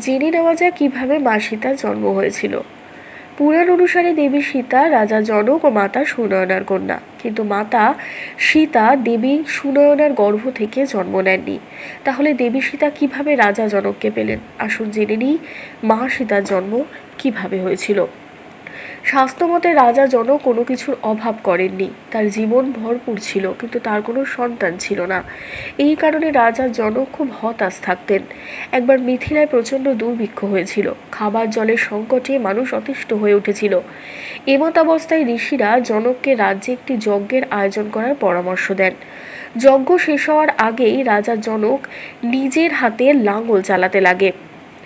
জেনে নেওয়া যায় কীভাবে মা সীতার জন্ম হয়েছিল। পুরাণ অনুসারে দেবী সীতা, রাজা জনক ও মাতা সুনয়নার কন্যা। কিন্তু মাতা সীতা দেবী সুনয়নার গর্ভ থেকে জন্ম নেননি। তাহলে দেবী সীতা কীভাবে রাজা জনককে পেলেন? আসুন জেনে নিই মা সীতার জন্ম কীভাবে হয়েছিল। স্বাস্থ্যমতে রাজা জনক কোনো কিছুর অভাব করেননি। তার জীবন ভরপুর ছিল, কিন্তু তার কোনো সন্তান ছিল না। এই কারণে রাজা জনক খুব হতাশ থাকতেন। একবার মিথিলায় প্রচণ্ড দুর্ভিক্ষ হয়েছিল। খাবার জলের সংকটে মানুষ অতিষ্ঠ হয়ে উঠেছিল। এমতাবস্থায় ঋষিরা জনককে রাজ্যে একটি যজ্ঞের আয়োজন করার পরামর্শ দেন। যজ্ঞ শেষ হওয়ার আগেই রাজা জনক নিজের হাতে লাঙল চালাতে লাগে।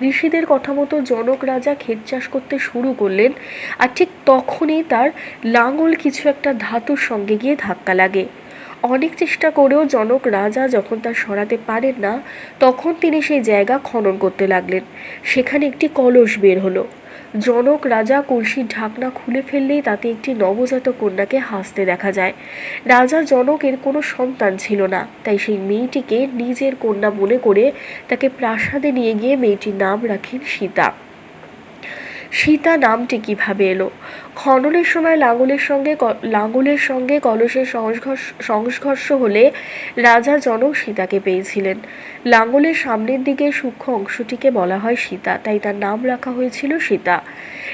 ঋষিদের কথা মতো জনক রাজা ক্ষেত চাষ করতে শুরু করলেন আর ঠিক তখনই তার লাঙল কিছু একটা ধাতুর সঙ্গে গিয়ে ধাক্কা লাগে। অনেক চেষ্টা করেও জনক রাজা যখন তার সরাতে পারেন না, তখন তিনি সেই জায়গা খনন করতে লাগলেন। সেখানে একটি কলস বের হলো। জনক রাজা কলসির ঢাকনা খুলে ফেললেই তাতে একটি নবজাত কন্যাকে হাসতে দেখা যায়। রাজা জনকের কোনো সন্তান ছিল না, তাই সেই মেয়েটিকে নিজের কন্যা মনে করে তাকে প্রাসাদে নিয়ে গিয়ে মেয়েটির নাম রাখেন সীতা। সীতা নামটি কীভাবে এলো? খননের সময় লাঙলের সঙ্গে লাঙলের সঙ্গে কলসের সংঘর্ষ সংঘর্ষ হলে রাজা জনক সীতাকে পেয়েছিলেন। লাঙলের সামনের দিকে সূক্ষ্ম অংশটিকে বলা হয় সীতা, তাই তার নাম রাখা হয়েছিল সীতা।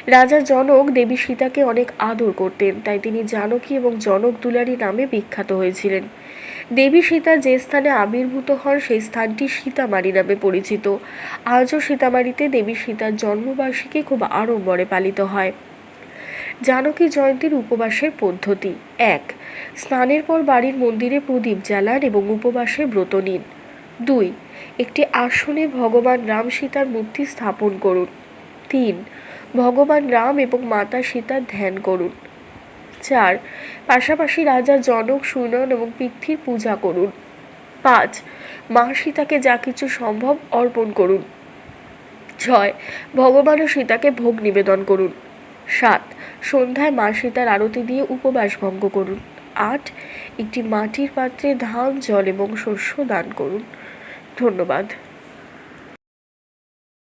রাজা জনক দেবী সীতাকে অনেক আদর করতেন, তাই তিনি জানকী এবং জনক দুলারী নামে বিখ্যাত হয়েছিলেন। দেবী সীতা যে স্থানে আবির্ভূত হন, সেই স্থানটি সীতামারি নামে পরিচিত। আজও সীতামারিতে দেবী সীতার জন্মবার্ষিকী খুব আড়ম্বরে পালিত হয়। জানকী জয়ন্তীর উপবাসের পদ্ধতি। এক, স্নানের পর বাড়ির মন্দিরে প্রদীপ জ্বালান এবং উপবাসে ব্রত নিন। দুই, একটি আসনে ভগবান রাম সীতার মূর্তি স্থাপন করুন। তিন, ভগবান রাম এবং মাতা সীতার ধ্যান করুন। চার পাশাপাশি রাজা জনক সুনয়ন এবং পৃথ্বীর পূজা করুন। পাঁচ মা সীতাকে যা কিছু সম্ভব অর্পণ করুন। ছয় ভগবান ও সীতাকে ভোগ নিবেদন করুন। সাত, সন্ধ্যায় মা সীতার আরতি দিয়ে উপবাস ভঙ্গ করুন। আট, একটি মাটির পাত্রে ধান, জল এবং শস্য দান করুন। ধন্যবাদ।